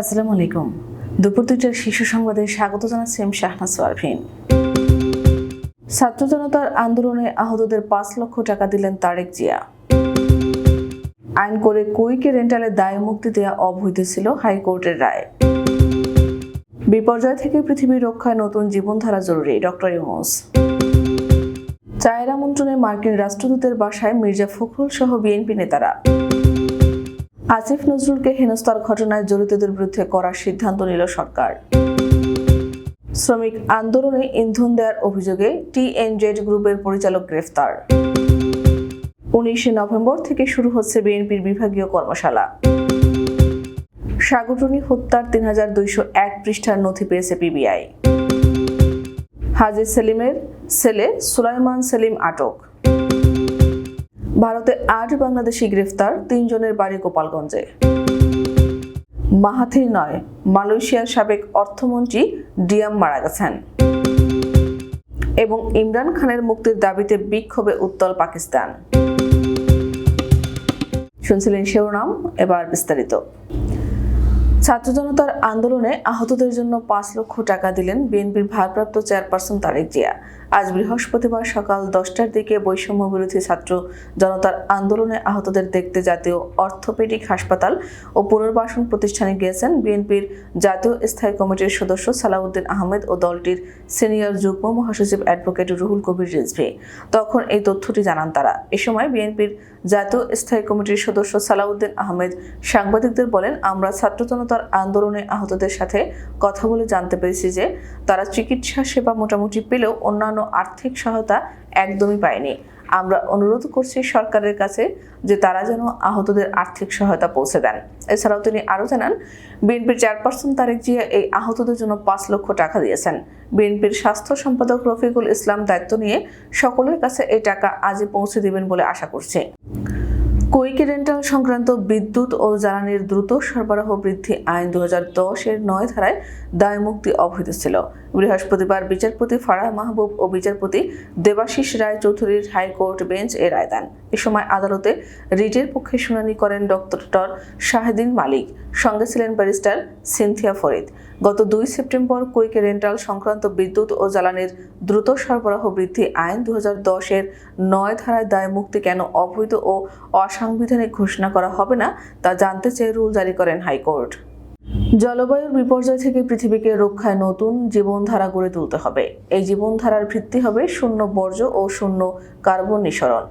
আসসালামু আলাইকুম। দুপুর দুইটার শিশু সংবাদে স্বাগত জানাচ্ছি আমি শাহনাজ ওয়ারফিন ছাত্র জনতার আন্দোলনে আহতদের পাঁচ লক্ষ টাকা দিলেন তারেক জিয়া। আইন করে কুইকে রেন্টালে দায় মুক্তি দেওয়া অবৈধ ছিল হাইকোর্টের রায়। বিপর্যয় থেকে পৃথিবী রক্ষায় নতুন জীবনধারা জরুরি, ডক্টর ইউনুস। চায়ের আমন্ত্রণে মার্কিন রাষ্ট্রদূতের বাসায় মির্জা ফখরুল সহ বিএনপি নেতারা। আসিফ নজরুলকে হেনস্থার ঘটনায় জড়িতদের বিরুদ্ধে করার সিদ্ধান্ত নিল সরকার। শ্রমিক আন্দোলনে ইন্ধন দেওয়ার অভিযোগে টিএনজেড গ্রুপের পরিচালক গ্রেফতার। উনিশে নভেম্বর থেকে শুরু হচ্ছে বিএনপির বিভাগীয় কর্মশালা। সাগরটনি হত্যার তিন হাজার দুইশো এক পৃষ্ঠার নথি পেয়েছে পিবিআই। হাজি সেলিমের ছেলে সুলাইমান সেলিম আটক। ভারতে আট বাংলাদেশি গ্রেফতার, তিনজনের বাড়ি গোপালগঞ্জে। মাহাথির নয়, মালয়েশিয়ার সাবেক অর্থমন্ত্রী ডিয়াম মারা গেছেন। এবং ইমরান খানের মুক্তির দাবিতে বিক্ষোভে উত্তল পাকিস্তান। শুনছিলেন শিরোনাম, এবার বিস্তারিত। ছাত্র জনতার আন্দোলনে আহতদের জন্য পাঁচ লক্ষ টাকা দিলেন বিএনপির ভারপ্রাপ্ত চেয়ারপারসন তারেক জিয়া। আজ বৃহস্পতিবার সকাল দশটার দিকে বৈষম্য বিরোধী ছাত্র জনতার আন্দোলনে আহতদের দেখতে জাতীয় অর্থোপেডিক হাসপাতাল ও পুনর্বাসন প্রতিষ্ঠানে গিয়েছেন বিএনপির জাতীয় স্থায়ী কমিটির সদস্য সালাউদ্দিন আহমেদ ও দলটির সিনিয়র যুগ্ম মহাসচিব অ্যাডভোকেট রুহুল কবির রিজভি। তখন এই তথ্যটি জানান তারা। এ সময় বিএনপির জাতীয় স্থায়ী কমিটির সদস্য সালাউদ্দিন আহমেদ সাংবাদিকদের বলেন, আমরা ছাত্র জনতার আন্দোলনে আহতদের সাথে কথা বলে জানতে পেরেছি যে তারা চিকিৎসা সেবা মোটামুটি পেলেও অন্যান্য আর্থিক সহায়তা একদমই পায়নি। আমরা অনুরোধ করছি সরকারের কাছে যে তারা যেন আহতদের আর্থিক সহায়তা পৌঁছে দেন। এছাড়াও তিনি আরও জানান, বিএনপির চেয়ারপারসন তারেক জিয়া এই আহতদের জন্য পাঁচ লক্ষ টাকা দিয়েছেন। বিএনপির স্বাস্থ্য সম্পাদক রফিকুল ইসলাম দায়িত্ব নিয়ে সকলের কাছে এই টাকা আজই পৌঁছে দিবেন বলে আশা করছি। কুইক রেন্টাল সংক্রান্ত বিদ্যুৎ ও জ্বালানির দ্রুত সরবরাহ বৃদ্ধি আইন দু হাজার দশ এর নয় ধারায় দায় মুক্তি অবৈধ ছিল। বৃহস্পতিবার বিচারপতি ফারাহ মাহবুব ও বিচারপতি দেবাশিস রায় চৌধুরীর হাইকোর্ট বেঞ্চ এ রায় দেন। এ সময় আদালতে রিটের পক্ষে শুনানি করেন ডক্টর শাহেদিন মালিক। সঙ্গে ছিলেন ব্যারিস্টার সিনথিয়া ফরিদ। গত দুই সেপ্টেম্বর কুইক রেন্টাল সংক্রান্ত বিদ্যুৎ ও জ্বালানির দ্রুত সরবরাহ বৃদ্ধি আইন দু এর নয় ধারায় দায় মুক্তি কেন অবৈধ ও অসাংবিধানিক ঘোষণা করা হবে না তা জানতে চেয়ে রুল জারি করেন হাইকোর্ট। জলবায়ুর বিপর্যয় থেকে পৃথিবীকে রক্ষায় নতুন জীবনধারা গড়ে তুলতে হবে। এই জীবনধারার ভিত্তি হবে শূন্য বর্জ্য ও শূন্য কার্বন নিঃসরণ।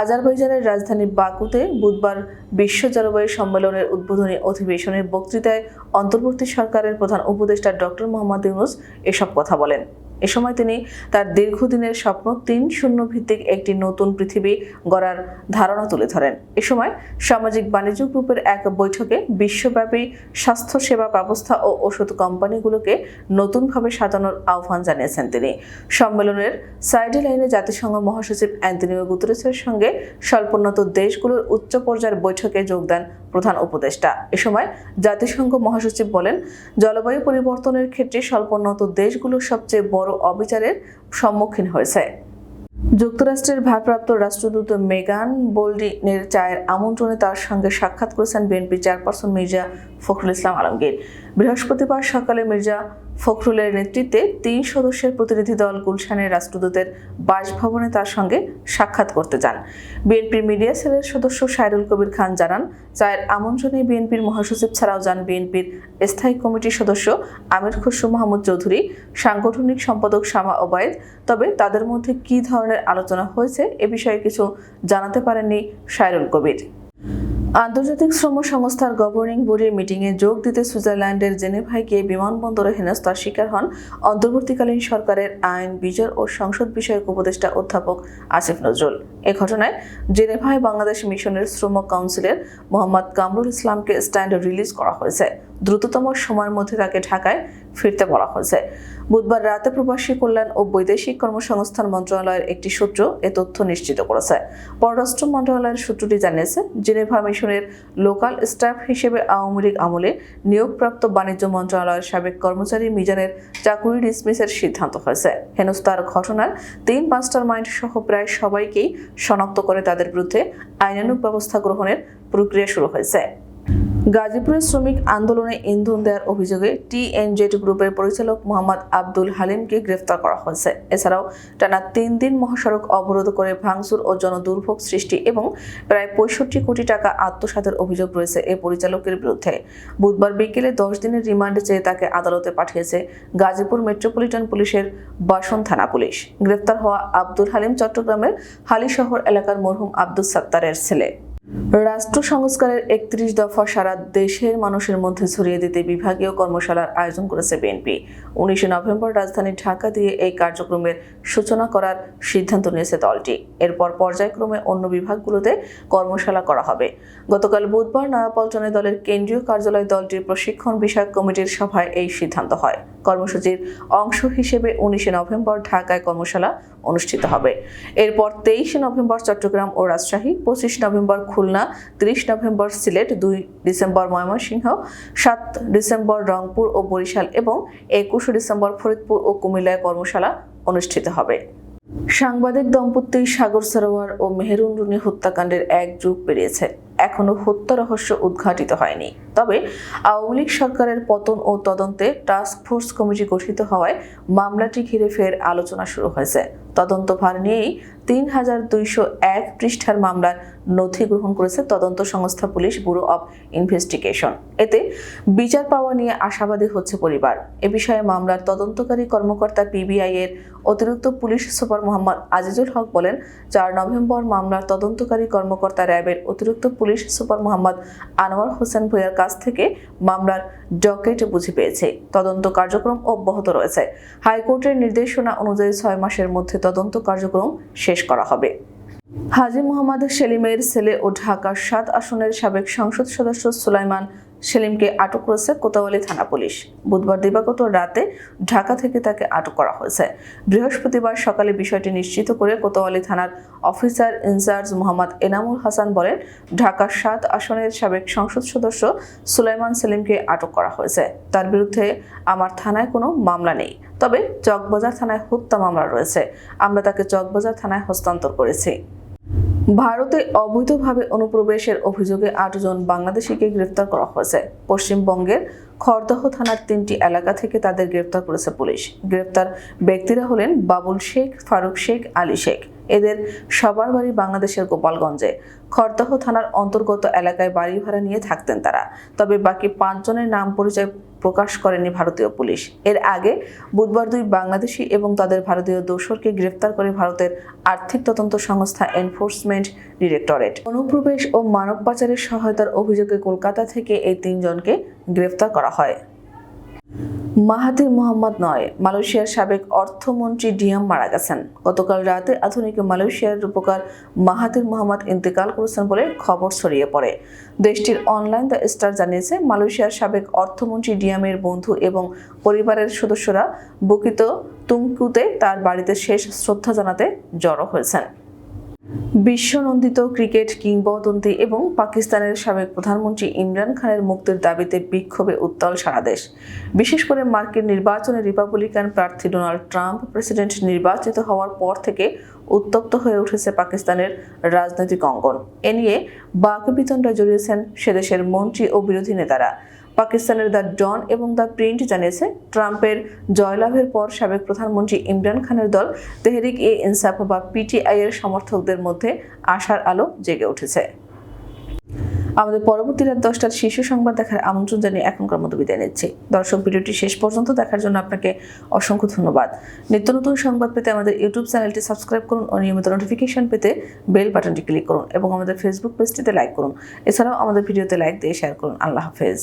আজারবাইজানের রাজধানী বাকুতে বুধবার বিশ্ব জলবায়ু সম্মেলনের উদ্বোধনী অধিবেশনের বক্তৃতায় অন্তর্বর্তী সরকারের প্রধান উপদেষ্টা ডক্টর মোহাম্মদ ইউনুস এসব কথা বলেন। এ সময় তিনি তার দীর্ঘদিনের স্বপ্ন তিন শূন্য ভিত্তিক একটি নতুন পৃথিবী গড়ার ধারণা তুলে ধরেন। এ সময় সামাজিক বাণিজ্য গ্রুপের এক বৈঠকে বিশ্বব্যাপী স্বাস্থ্য সেবা ব্যবস্থা ও ওষুধ কোম্পানিগুলোকে নতুনভাবে সাজানোর আহ্বান জানিয়েছেন তিনি। সম্মেলনের সাইডে লাইনে জাতিসংঘ মহাসচিব অ্যান্টনিও গুতরেসের সঙ্গে স্বল্পোন্নত দেশগুলোর উচ্চ পর্যায়ের বৈঠকে যোগ দেন প্রধান উপদেষ্টা। এ সময় জাতিসংঘ মহাসচিব বলেন, জলবায়ু পরিবর্তনের ক্ষেত্রে স্বল্পোন্নত দেশগুলোর সবচেয়ে বড় অবিচারের সম্মুখীন হয়েছে। যুক্তরাষ্ট্রের ভারপ্রাপ্ত রাষ্ট্রদূত মেগান বোল্ডিনের চায়ের আমন্ত্রণে তার সঙ্গে সাক্ষাৎ করেছেন বিএনপি চেয়ারপারসন মির্জা ফখরুল ইসলাম আলমগীর। বৃহস্পতিবার সকালে মির্জা ফখরুলের নেতৃত্বে তিন সদস্যের প্রতিনিধি দল গুলশানের রাষ্ট্রদূতের বাসভবনে তার সঙ্গে সাক্ষাৎ করতে যান। বিএনপির মিডিয়া সেলের সদস্য সাইরুল কবির খান জানান, চায়ের আমন্ত্রণে বিএনপির মহাসচিব ছাড়াও যান বিএনপির স্থায়ী কমিটির সদস্য আমির খসরু মাহমুদ চৌধুরী, সাংগঠনিক সম্পাদক শামা ওবায়দ। তবে তাদের মধ্যে কী ধরনের আলোচনা হয়েছে এ বিষয়ে কিছু জানাতে পারেননি সাইরুল কবির। আন্তর্জাতিক শ্রম সংস্থার গভর্নিং বডির মিটিংয়ে যোগ দিতে সুইজারল্যান্ডের জেনেভায় গিয়ে বিমানবন্দরে হেনস্থার শিকার হন অন্তর্বর্তীকালীন সরকারের আইন, বিচার ও সংসদ বিষয়ক উপদেষ্টা অধ্যাপক আসিফ নজরুল। এ ঘটনায় জেনেভায় বাংলাদেশ মিশনের শ্রম কাউন্সিলের মোহাম্মদ কামরুল ইসলামকে স্ট্যান্ড রিলিজ করা হয়েছে। দ্রুততম সময়ের মধ্যে তাকে ঢাকায় ফিরতে বলা হয়েছে। বুধবার রাতে প্রবাসী কল্যাণ ও বৈদেশিক কর্মসংস্থান মন্ত্রণালয়ের একটি সূত্র এ তথ্য নিশ্চিত করেছে। পররাষ্ট্র মন্ত্রণালয়ের সূত্রটি জানিয়েছে, জেনেভা মিশনের লোকাল স্টাফ হিসেবে আওয়ামী লীগ আমলে নিয়োগপ্রাপ্ত বাণিজ্য মন্ত্রণালয়ের সাবেক কর্মচারী মিজানের চাকুরি ডিসমিসের সিদ্ধান্ত হয়েছে। হেনস্তার ঘটনার তিন মাস্টার মাইন্ড সহ প্রায় সবাইকেই শনাক্ত করে তাদের বিরুদ্ধে আইনানুগ ব্যবস্থা গ্রহণের প্রক্রিয়া শুরু হয়েছে। গাজীপুরের শ্রমিক আন্দোলনে ইন্ধন দেওয়ার অভিযোগে টিএনজেড গ্রুপের পরিচালক মোহাম্মদ আব্দুল হালিমকে গ্রেফতার করা হয়েছে। এছাড়াও টানা তিন দিন মহাসড়ক অবরোধ করে ভাঙচুর ও জনদুর্ভোগ সৃষ্টি এবং প্রায় পঁয়ষট্টি কোটি টাকা আত্মসাতের অভিযোগ রয়েছে এই পরিচালকের বিরুদ্ধে। বুধবার বিকেলে দশ দিনের রিমান্ড চেয়ে তাকে আদালতে পাঠিয়েছে গাজীপুর মেট্রোপলিটন পুলিশের বাসন থানা পুলিশ। গ্রেফতার হওয়া আব্দুল হালিম চট্টগ্রামের হালিশহর এলাকার মরহুম আব্দুল সাত্তারের ছেলে। রাষ্ট্র সংস্কারের একত্রিশ দফা সারা দেশের মানুষের মধ্যে ছড়িয়ে দিতে বিভাগীয় কর্মশালার আয়োজন করেছে বিএনপি। উনিশে নভেম্বর রাজধানী ঢাকা দিয়ে এই কার্যক্রমের সূচনা করার সিদ্ধান্ত নিয়েছে দলটি। এরপর পর্যায়ক্রমে অন্য বিভাগগুলোতে কর্মশালা করা হবে। গতকাল বুধবার নয়াপল্টনে দলের কেন্দ্রীয় কার্যালয় দলটির প্রশিক্ষণ বিষয়ক কমিটির সভায় এই সিদ্ধান্ত হয়। কর্মসূচির অংশ হিসেবে উনিশে নভেম্বর ঢাকায় কর্মশালা অনুষ্ঠিত হবে। এরপর তেইশে নভেম্বর চট্টগ্রাম ও রাজশাহী, পঁচিশ নভেম্বর খুলনা, ত্রিশ নভেম্বর সিলেট, দুই ডিসেম্বর ময়মনসিংহ, সাত ডিসেম্বর রংপুর ও বরিশাল এবং একুশে ডিসেম্বর ফরিদপুর ও কুমিল্লায় কর্মশালা অনুষ্ঠিত হবে। সাংবাদিক দম্পতি সাগর সরোয়ার ও মেহেরুন রুনি হত্যাকাণ্ডের এক যুগ পেরিয়েছে। এখনও হত্যা রহস্য উদ্ঘাটিত হয়নি। তবে আওয়ামী লীগ সরকারের পতন ও তদন্তে টাস্ক ফোর্স কমিটি গঠিত হওয়ায় মামলাটি ঘিরে ফের আলোচনা শুরু হয়েছে। তদন্ত ভার নিয়েই তিন হাজার দুইশো এক পৃষ্ঠার মামলার নথি গ্রহণ করেছে তদন্ত সংস্থা পুলিশ ব্যুরো অব ইনভেস্টিগেশন। এতে বিচার পাওয়া নিয়ে আশাবাদী হচ্ছে পরিবার। এ বিষয়ে মামলার তদন্তকারী কর্মকর্তা পিবিআই এর অতিরিক্ত পুলিশ সুপার মোহাম্মদ আজিজুল হক বলেন, চার নভেম্বর মামলার তদন্তকারী কর্মকর্তা র্যাবের অতিরিক্ত পুলিশ সুপার মোহাম্মদ আনোয়ার হোসেন ভুইয়ার কাছ থেকে মামলার ডকেট বুঝে পেয়েছে। তদন্ত কার্যক্রম অব্যাহত রয়েছে। হাইকোর্টের নির্দেশনা অনুযায়ী ছয় মাসের মধ্যে তদন্ত কার্যক্রম শেষ করা হবে। হাজি মোহাম্মদ সেলিমের ছেলে ও ঢাকার সাত আসনের সাবেক সংসদ সদস্য সুলাইমান সেলিমকে আটক করেছে কোতাওয়ালি থানা পুলিশ। বুধবার দিবাগত রাতে ঢাকা থেকে তাকে আটক করা হয়েছে। বৃহস্পতিবার সকালে বিষয়টি নিশ্চিত করে কোতাওয়ালি থানার officer in charge Mohammad Enamul Hasan বলেন, ঢাকার সাত আসনের সাবেক সংসদ সদস্য সুলাইমান সেলিমকে আটক করা হয়েছে। তার বিরুদ্ধে আমার থানায় কোনো মামলা নেই। তবে চকবাজার থানায় হত্যা মামলা রয়েছে। আমরা তাকে চকবাজার থানায় হস্তান্তর করেছি। ভারতে অবৈধভাবে অনুপ্রবেশের অভিযোগে আটজন বাংলাদেশিকে গ্রেফতার করা হয়েছে। পশ্চিমবঙ্গের খড়দহ থানার তিনটি এলাকা থেকে তাদের গ্রেফতার করেছে পুলিশ। গ্রেফতার ব্যক্তিরা হলেন বাবুল শেখ, ফারুক শেখ, আলী শেখ। এদের সবার বাড়ি বাংলাদেশের গোপালগঞ্জে। খড়দহ থানার অন্তর্গত এলাকায় বাড়ি ভাড়া নিয়ে থাকতেন তারা। তবে বাকি পাঁচজনের নাম পরিচয় প্রকাশ করেনি ভারতীয় পুলিশ। এর আগে বুধবার দুই বাংলাদেশি এবং তাদের ভারতীয় দোসরকে গ্রেফতার করে ভারতের আর্থিক তদন্ত সংস্থা এনফোর্সমেন্ট ডিরেক্টরেট। অনুপ্রবেশ ও মানব পাচারের সহায়তার অভিযোগে কলকাতা থেকে এই তিনজনকে গ্রেফতার করা হয়। মাহাতির মোহাম্মদ নয়, মালয়েশিয়ার সাবেক অর্থমন্ত্রী ডিয়াম মারা গেছেন। গতকাল রাতে আধুনিক মালয়েশিয়ার রূপকার মাহাতির মোহাম্মদ ইন্তেকাল করেছেন বলে খবর ছড়িয়ে পড়ে। দেশটির অনলাইন দ্য স্টার জানিয়েছে, মালয়েশিয়ার সাবেক অর্থমন্ত্রী ডিয়ামের বন্ধু এবং পরিবারের সদস্যরা বুকিত তুমকুতে তার বাড়িতে শেষ শ্রদ্ধা জানাতে জড়ো হয়েছেন। বিশ্বনন্দিত ক্রিকেট কিংবদন্তি এবং পাকিস্তানের সাবেক প্রধানমন্ত্রী ইমরান খানের মুক্তির দাবিতে বিক্ষোভে উত্তাল সারা দেশ। বিশেষ করে মার্কিন নির্বাচনে রিপাবলিকান প্রার্থী ডোনাল্ড ট্রাম্প প্রেসিডেন্ট নির্বাচিত হওয়ার পর থেকে উত্তপ্ত হয়ে উঠেছে পাকিস্তানের রাজনৈতিক অঙ্গন। এ নিয়ে বাকবিতণ্ডায় জড়িয়েছেন সেদেশের মন্ত্রী ও বিরোধী নেতারা। পাকিস্তানের দ্য ডন এবং দ্য প্রিন্ট জানিয়েছে, ট্রাম্পের জয়লাভের পর সাবেক প্রধানমন্ত্রী ইমরান খানের দল তেহরিক এ ইনসাফ বা পিটিআই এর সমর্থকদের মধ্যে আশার আলো জেগে উঠেছে। আমাদের পরবর্তী রাত দশটার শীর্ষ সংবাদ দেখার আমন্ত্রণ জানিয়ে এখনকার মতো বিদায় নিচ্ছি। দর্শক, ভিডিওটি শেষ পর্যন্ত দেখার জন্য আপনাকে অসংখ্য ধন্যবাদ। নিত্য নতুন সংবাদ পেতে আমাদের ইউটিউব চ্যানেলটি সাবস্ক্রাইব করুন ও নিয়মিত নোটিফিকেশন পেতে বেল বাটনটি ক্লিক করুন এবং আমাদের ফেসবুক পেজটিতে লাইক করুন। এছাড়াও আমাদের ভিডিওতে লাইক দিয়ে শেয়ার করুন। আল্লাহ হাফেজ।